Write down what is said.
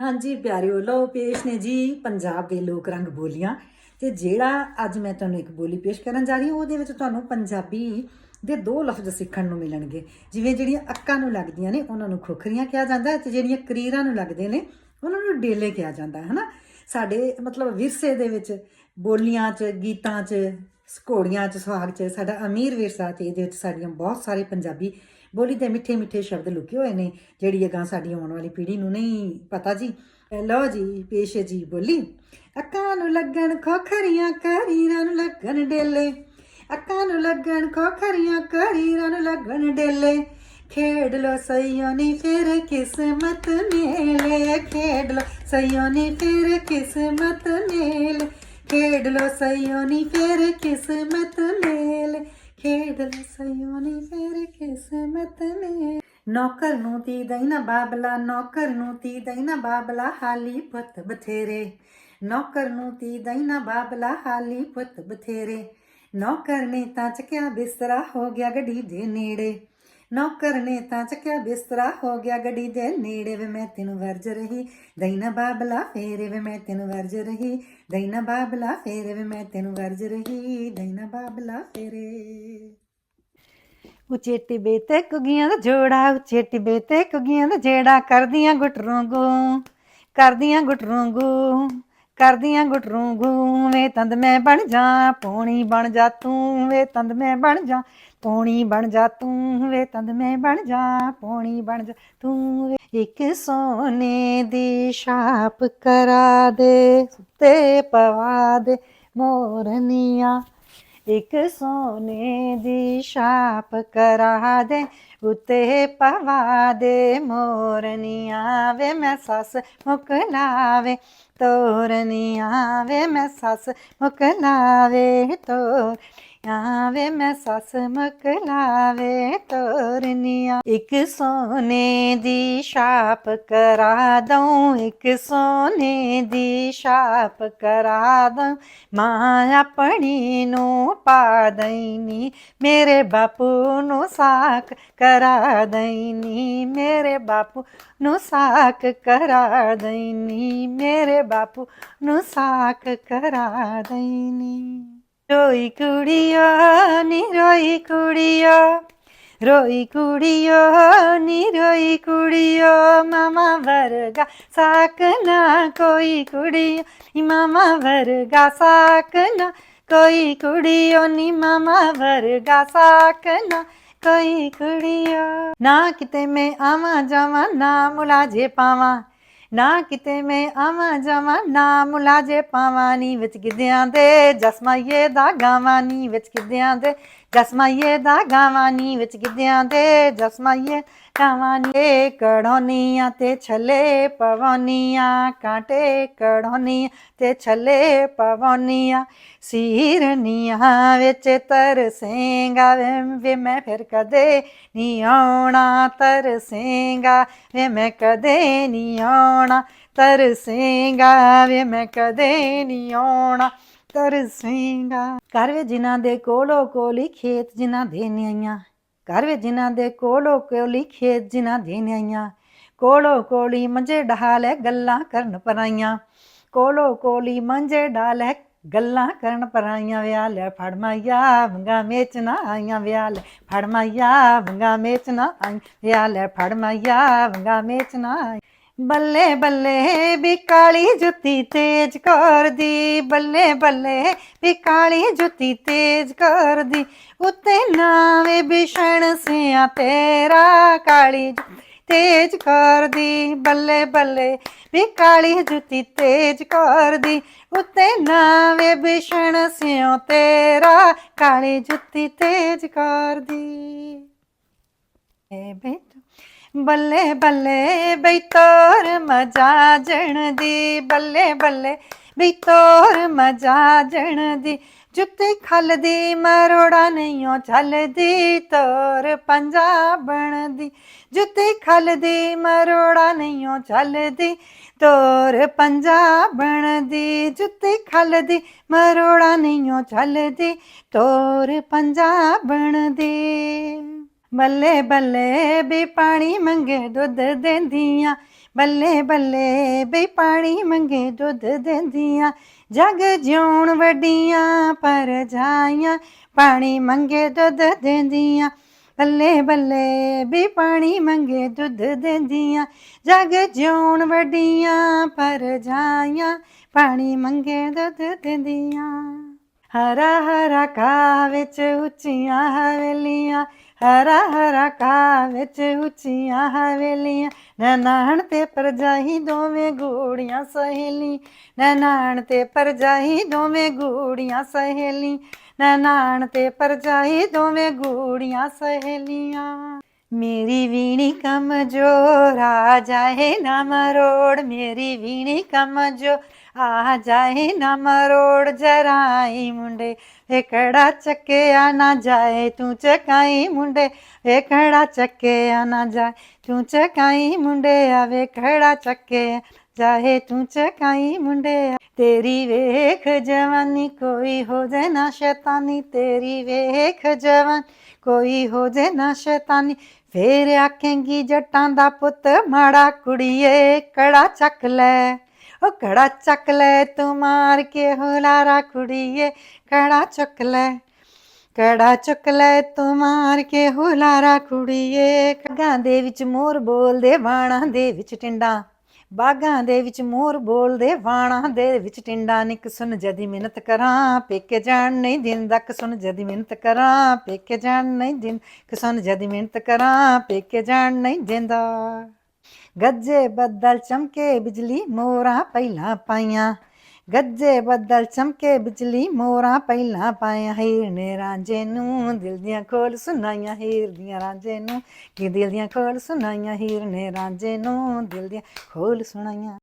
ਹਾਂਜੀ, ਪਿਆਰਿਓ ਲੋ ਪੇਸ਼ ਨੇ ਜੀ ਪੰਜਾਬ ਦੇ ਲੋਕ ਰੰਗ ਬੋਲੀਆਂ। ਤੇ ਜਿਹੜਾ ਅੱਜ ਮੈਂ ਤੁਹਾਨੂੰ ਇੱਕ ਬੋਲੀ ਪੇਸ਼ ਕਰਨ ਜਾ ਰਹੀ ਹਾਂ, ਉਹਦੇ ਵਿੱਚ ਤੁਹਾਨੂੰ ਪੰਜਾਬੀ ਦੇ ਦੋ ਲਫ਼ਜ਼ ਸਿੱਖਣ ਨੂੰ ਮਿਲਣਗੇ। ਜਿਵੇਂ ਜਿਹੜੀਆਂ ਅੱਕਾਂ ਨੂੰ ਲੱਗਦੀਆਂ ਨੇ, ਉਹਨਾਂ ਨੂੰ ਖੋਖਰੀਆਂ ਕਿਹਾ ਜਾਂਦਾ ਹੈ ਤੇ ਜਿਹੜੀਆਂ ਕਰੀਰਾਂ ਨੂੰ ਲੱਗਦੇ ਨੇ, ਉਹਨਾਂ ਨੂੰ ਡੇਲੇ ਕਿਹਾ ਜਾਂਦਾ ਹੈ, ਹਨਾ? ਸਾਡੇ ਮਤਲਬ ਵਿਰਸੇ ਦੇ ਵਿੱਚ ਬੋਲੀਆਂ 'ਚ, ਗੀਤਾਂ 'ਚ, ਘੋੜੀਆਂ 'ਚ, ਸੁਹਾਗ 'ਚ, ਸਾਡਾ ਅਮੀਰ ਵਿਰਸਾ ਤੇ ਇਹਦੇ ਵਿੱਚ ਸਾਡੀਆਂ ਬਹੁਤ ਸਾਰੇ ਪੰਜਾਬੀ ਬੋਲੀ ਦੇ ਮਿੱਠੇ ਮਿੱਠੇ ਸ਼ਬਦ ਲੁਕੇ ਹੋਏ ਨੇ ਜਿਹੜੀ ਅਗਾਂ ਸਾਡੀ ਆਉਣ ਵਾਲੀ ਪੀੜ੍ਹੀ ਨੂੰ ਨਹੀਂ ਪਤਾ ਜੀ। ਲਓ ਜੀ, ਪੇਸ਼ ਜੀ ਬੋਲੀ। ਅੱਕਾਂ ਨੂੰ ਲੱਗਣ ਖੋਖਰੀਆਂ ਕਰੀਰਾਂ ਨੂੰ ਲੱਗਣ ਡੇਲੇ। ਅੱਕਾਂ ਨੂੰ ਲੱਗਣ ਖੋਖਰੀਆਂ ਕਰੀਰਾਂ ਨੂੰ ਲੱਗਣ ਡੇਲੇ। ਖੇਡ ਲੋ ਸਈਓ ਨੀ ਫਿਰ ਕਿਸਮਤ ਮੇਲੇ। ਖੇਡ ਲੋ ਸਈਓ ਨੀ ਫਿਰ ਕਿਸਮਤ ਮੇਲੇ। ਖੇਡ ਲੋ ਸਈਓ ਨੀ ਫਿਰ ਕਿਸਮਤ ਮੇਲੇ। ਖੇਡ ਲੋ ਸਈਓ ਨੀ ਕਿਸਮਤ ਮੇਲੇ ਨੌਕਰ ਨੂੰ ਤੀ ਦਈਨਾ ਬਾਬਲਾ, ਨੌਕਰ ਨੂੰ ਤੀ ਦਈਨਾ ਬਾਬਲਾ, ਹਾਲੀ ਪੁੱਤ ਬਥੇਰੇ। ਨੌਕਰ ਨੂੰ ਤੀ ਦਈਨਾ ਬਾਬਲਾ, ਹਾਲੀ ਪੁੱਤ ਬਥੇਰੇ। ਨੌਕਰ ਨੇ ਤਾਂ ਚੱਕਿਆ ਬਿਸਤਰਾ, ਹੋ ਗਿਆ ਗੱਡੀ ਦੇ ਨੇੜੇ। ਨੌਕਰ ਨੇ ਤਾਂ ਚੱਕਿਆ ਬਿਸਤਰਾ, ਹੋ ਗਿਆ ਗੱਡੀ ਦੇ ਨੇੜੇ ਵੇ ਮੈਂ ਤੈਨੂੰ ਵਰਜ ਰਹੀ। ਦਈਨਾ ਬਾਬਲਾ, ਫੇਰੇ ਵੇ ਮੈਂ ਤੈਨੂੰ ਵਰਜ ਰਹੀ। ਦਈਨਾ ਬਾਬਲਾ, ਫੇਰੇ ਵੇ ਮੈਂ ਤੈਨੂੰ ਵਰਜ ਰਹੀ। ਦਈਨਾ ਬਾਬਲਾ, ਫੇਰੇ। ਉੱਚੇ ਟਿਬੇ ਤੇ ਕੁਗੀਆਂ ਦਾ ਜੋੜਾ, ਉੱਚੇ ਟਿਬੇ ਤੇ ਕੁਗੀਆਂ ਦਾ ਜਿਹੜਾ ਕਰਦੀਆਂ ਗੁਟਰੋਂ ਗੁਟਰੂੰਗੂ ਕਰਦੀਆਂ ਗੁਟਰੋਂ ਗੁਟਰੂੰਗੂ ਕਰਦੀਆਂ ਗੁਟਰੂ ਗੁਟਰੂੰਗੂ ਵੇ ਤੰਦ ਮੈਂ ਬਣ ਜਾ, ਪੌਣੀ ਬਣ ਜਾ ਤੂੰ, ਵੇ ਤੰਦ ਮੈਂ ਬਣ ਜਾ, ਪੌਣੀ ਬਣ ਜਾ ਤੂੰ, ਵੇ ਤੰਦ ਮੈਂ ਬਣ ਜਾ, ਪੌਣੀ ਬਣ ਜਾ ਤੂੰ, ਵੇ ਇੱਕ ਸੋਨੇ ਦੀ ਛਾਪ ਕਰਾ ਦੇ, ਸੁੱਤੇ ਪਵਾ ਦੇ ਮੋਰਨੀਆਂ ਇੱਕ ਸੋਨੇ ਦੀ ਛਾਪ ਕਰਾ ਦੇ, ਉਤੇ ਪਵਾ ਦੇ ਮੋਰਨੀਆਂ ਵੇ ਮੈਂ ਸੱਸ ਮੁਕਲਾਵੇ ਤੋਰਨੀਆਂ ਵੇ ਮੈਂ ਸੱਸ ਮੁਕਲਾਵੇ ਤੋਰ ਵੇ ਮੈਂ ਸੱਸ ਮੁਕਲਾਵੇ ਤੋਰਨੀਆਂ। ਇੱਕ ਸੋਨੇ ਦੀ ਛਾਪ ਕਰਾ ਦਊਂ, ਇੱਕ ਸੋਨੇ ਦੀ ਛਾਪ ਕਰਾ ਦਊਂ। ਮਾਂ ਆਪਣੀ ਨੂੰ ਪਾ ਦਈਨੀ, ਮੇਰੇ ਬਾਪੂ ਨੂੰ ਸਾਕ ਕਰਾ ਦਈਨੀ, ਮੇਰੇ ਬਾਪੂ ਨੂੰ ਸਾਕ ਕਰਾ ਦਈਨੀ, ਮੇਰੇ ਬਾਪੂ ਨੂੰ ਸਾਕ ਕਰਾ ਦਈਨੀ। ਰੋਈ ਕੁੜੀਓ, ਨੀ ਰੋਈ ਕੁੜੀਓ। ਰੋਈ ਕੁੜੀਓ, ਨੀ ਰੋਈ ਕੁੜੀਓ। ਮਾਮਾ ਵਰਗਾ ਸਾਕ ਨਾ ਕੋਈ ਕੁੜੀਓ। ਨੀ ਮਾਮਾ ਵਰਗਾ ਸਾਕ ਨਾ ਕੋਈ ਕੁੜੀਓ। ਨੀ ਮਾਮਾ ਵਰਗਾ ਸਾਕ ਨਾ ਕੋਈ ਕੁੜੀਓ। ਨਾ ਕਿਤੇ ਮੈਂ ਆਵਾਂ ਜਾਵਾਂ, ਨਾ ਮੁਲਾਜੇ ਪਾਵਾਂ। ਨਾ ਕਿਤੇ ਮੈਂ ਆਵਾਂ ਜਾਵਾਂ, ਨਾ ਮੁਲਾਜੇ ਪਾਵਾਂ ਨੀ ਵਿੱਚ ਗਿੱਧਿਆਂ ਦੇ, ਜਸਮਾਈਏ ਦਾ ਗਾਵਾਂ ਨੀ ਵਿੱਚ ਗਿੱਧਿਆਂ ਦੇ। ਜਸਮਾਈਏ ਦਾ ਗਾਵਾਂ ਵਿੱਚ ਗਿੱਧਿਆਂ ਦੇ ਜਸਮਾਈਏ ਗਾਵਾਂ ਨੀ ਕੜੋਨੀਆਂ ਤੇ ਛੱਲੇ ਪਵਨੀਆਂ, ਕਾਂਟੇ ਕੜੋਨੀਆਂ ਤੇ ਛੱਲੇ ਪਵਨੀਆਂ, ਸੀਰਨੀਆਂ ਵਿੱਚ ਤਰਸੇਂਗਾ ਵੇ ਮੈਂ ਫਿਰ ਕਦੇ ਨਹੀਂ ਆਉਣਾ ਤਰਸੇਂਗਾ ਵੇ ਮੈਂ ਕਦੇ ਨੀ ਆਉਣਾ ਤਰਸੇਂਗਾ ਵੇ ਮੈਂ ਕਦੇ ਨੀ ਆਉਣਾ। ਤਰਸੇਂਗਾ ਘਰ ਵੇ ਜਿਨ੍ਹਾਂ ਦੇ ਕੋਲੋ ਕੋਲੀ ਖੇਤ ਜਿਨ੍ਹਾਂ ਦੇ ਨਿਆਈਆਂ। ਘਰ ਵੇ ਜਿਨ੍ਹਾਂ ਦੇ ਕੋਲੋ ਕੋਲੀ ਖੇਤ ਜਿਨ੍ਹਾਂ ਦੇ ਨਿਆਈਆਂ। ਕੋਲੋ ਕੋਲੀ ਮੰਜੇ ਢਾਲੇ ਗੱਲਾਂ ਕਰਨ ਪਰਾਈਆਂ। ਕੋਲੋ ਕੋਲੀ ਮੰਜੇ ਢਾਲੇ ਗੱਲਾਂ ਕਰਨ ਪਰਾਈਆਂ। ਵਿਆਹ ਲੈ ਫੜ ਮਾਇਆ ਵੰਗਾ ਮੇਚ ਨਾ ਆਈਆਂ। ਵਿਆਹ ਲੈ ਫੜ ਮਾਇਆ ਵੰਗਾ ਮੇਚ ਨਾ ਆਈ ਵਿਆਹ ਲੈ ਫੜ ਮਾਇਆ ਵੰਗਾ ਮੇਚ ਨਾ ਆਈ ਬੱਲੇ ਬੱਲੇ ਵੀ ਕਾਲੀ ਜੁੱਤੀ ਤੇਜ ਕਰਦੀ। ਬੱਲੇ ਬੱਲੇ ਵੀ ਕਾਲੀ ਜੁੱਤੀ ਤੇਜ ਕਰਦੀ। ਉੱਤੇ ਨਾਵੇਂ ਬਿਸ਼ਣ ਸਿਆ ਤੇਰਾ ਕਾਲੀ ਜੁੱਤੀ ਤੇਜ ਕਰਦੀ। ਬੱਲੇ ਬੱਲੇ ਵੀ ਕਾਲੀ ਜੁੱਤੀ ਤੇਜ ਕਰਦੀ। ਉੱਤੇ ਨਾਵੇਂ ਬਿਸ਼ਣ ਸਿਓ ਤੇਰਾ ਕਾਲੀ ਜੁੱਤੀ ਤੇਜ ਕਰਦੀ। ਏ ਬੇਟਾ ਬੱਲੇ ਬੱਲੇ ਬੈਤੋਰ ਮਜਾ ਜਣ ਦੀ, ਬੱਲੇ ਬੱਲੇ ਬੈਤੋਰ ਮਜਾ ਜਣ ਦੀ। ਜੁੱਤੀ ਖਲਦੀ ਮਰੋੜਾ ਨਹੀਂਓ ਚੱਲਦੀ ਤੋਰ ਪੰਜਾਬਣ ਦੀ। ਜੁੱਤੀ ਖਲਦੀ ਮਰੋੜਾ ਨਹੀਂਓ ਚੱਲਦੀ ਤੋਰ ਪੰਜਾਬਣ ਦੀ। ਜੁੱਤੀ ਖਲਦੀ ਮਰੋੜਾ ਨਹੀਂਓ ਚੱਲਦੀ ਤੋਰ ਪੰਜਾਬਣ ਦੀ। ਬੱਲੇ ਬੱਲੇ ਵੀ ਪਾਣੀ ਮੰਗੇ ਦੁੱਧ ਦਿੰਦੀਆਂ। ਬੱਲੇ ਬੱਲੇ ਬਈ ਪਾਣੀ ਮੰਗੇ ਦੁੱਧ ਦਿੰਦੀਆਂ। ਜਗ ਜਿਉਣ ਵੱਡੀਆਂ ਪਰ ਜਾਈਆਂ, ਪਾਣੀ ਮੰਗੇ ਦੁੱਧ ਦਿੰਦੀਆਂ। ਬੱਲੇ ਬੱਲੇ ਵੀ ਪਾਣੀ ਮੰਗੇ ਦੁੱਧ ਦਿੰਦੀਆਂ। ਜਗ ਜਿਉਣ ਵੱਡੀਆਂ ਪਰ ਜਾਈਆਂ, ਪਾਣੀ ਮੰਗੇ ਦੁੱਧ ਦਿੰਦੀਆਂ। ਹਰਾ ਹਰਾ ਕਾ ਵਿੱਚ ਉੱਚੀਆਂ ਹਵੇਲੀਆਂ ਹਰਾ ਹਰਾ ਕਾ ਵਿੱਚ ਉੱਚੀਆਂ ਹਵੇਲੀਆਂ। ਨਨਾਣ ਤੇ ਪਰਜਾਈ ਦੋਵੇਂ ਗੂੜੀਆਂ ਸਹੇਲੀ। ਨਨਾਣ ਤੇ ਪਰਜਾਈ ਦੋਵੇਂ ਗੂੜੀਆਂ ਸਹੇਲੀ। ਨਨਾਣ ਤੇ ਪਰਜਾਈ ਦੋਵੇਂ ਗੂੜੀਆਂ ਸਹੇਲੀਆਂ। ਮੇਰੀ ਵੀਣੀ ਕਮਜੋਰ ਆ ਜਾਏ ਨਾ ਮਰੋੜ, ਮੇਰੀ ਵੀਣੀ ਕਮਜੋਰ ਆ ਜਾਏ ਨਾ ਮਰੋੜ। ਜਰਾਈ ਮੁੰਡੇ ਵੇਖੜਾ ਚੱਕਿਆ ਨਾ ਜਾਏ, ਤੂੰ ਚਕਾਈ ਮੁੰਡੇ ਵੇਖੜਾ ਚੱਕਿਆ ਨਾ ਜਾਏ, ਤੂੰ ਚਕਾਈ ਮੁੰਡੇ ਆ, ਵੇਖੜਾ ਚੱਕਿਆ ਜਾਏ, ਤੂੰ ਚਕਾਈ ਮੁੰਡੇ ਤੇਰੀ ਵੇਖ ਜਵਾਨੀ ਕੋਈ ਹੋ ਜਾਏ ਨਾ ਸ਼ੈਤਾਨੀ, ਤੇਰੀ ਵੇਖ ਜਵਾਨ ਕੋਈ ਹੋ ਜਾਏ ਨਾ ਸ਼ੈਤਾਨੀ। ਫੇਰ ਆਖੇਂਗੀ ਜੱਟਾਂ ਦਾ ਪੁੱਤ, ਮਾੜਾ ਕੁੜੀਏ, ਕੜਾ ਚੱਕ ਲੈ। ਉਹ ਕੜਾ ਚੱਕ ਲੈ, ਤੂੰ ਮਾਰ ਕੇ ਹੁਲਾਰਾ ਕੁੜੀਏ, ਕੜਾ ਚੱਕ ਲੈ। ਕੜਾ ਚੁੱਕ ਲੈ, ਤੂੰ ਮਾਰ ਕੇ ਹੁਲਾਰਾ ਕੁੜੀਏ। ਕਗਾਂ ਦੇ ਵਿੱਚ ਮੋਰ ਬੋਲਦੇ ਵਾਣਾਂ ਦੇ ਵਿੱਚ ਟਿੰਡਾਂ। ਬਾਗਾਂ ਦੇ ਵਿੱਚ ਮੋਰ ਬੋਲਦੇ ਵਾਣਾਂ ਦੇ ਵਿੱਚ ਟਿੰਡਾਂ ਨਿਕ ਸੁਣ ਜਦੀ ਮਿਹਨਤ ਕਰਾਂ, ਪੇਕੇ ਜਾਣ ਨਹੀਂ ਦਿਨ ਕਿ ਸੁਣ ਜਦੀ ਮਿਹਨਤ ਕਰਾਂ, ਪੇਕੇ ਜਾਣ ਨਹੀਂ ਦਿਨ ਕਿ ਸੁਣ ਜਦੀ ਮਿਹਨਤ ਕਰਾਂ, ਪੇਕੇ ਜਾਣ ਨਹੀਂ ਦਿੰਦਾ। ਗੱਜੇ ਬੱਦਲ ਚਮਕੇ, ਬਿਜਲੀ ਮੋਰਾਂ ਪਹਿਲਾਂ ਪਾਈਆਂ ਗੱਜੇ ਬੱਦਲ ਚਮਕੇ ਬਿਜਲੀ ਮੋਰਾਂ ਪਹਿਲਾਂ ਪਾਇਆ ਹੀਰ ਨੇ ਰਾਂਝੇ ਨੂੰ ਦਿਲ ਦੀਆਂ ਖੋਲ ਸੁਣਾਈਆਂ ਹੀਰ ਦੀਆਂ ਰਾਂਝੇ ਨੂੰ ਕਿ ਦਿਲ ਦੀਆਂ ਖੋਲ ਸੁਣਾਈਆਂ ਹੀਰ ਨੇ ਰਾਂਝੇ ਨੂੰ ਦਿਲ ਦੀਆਂ ਖੋਲ ਸੁਣਾਈਆਂ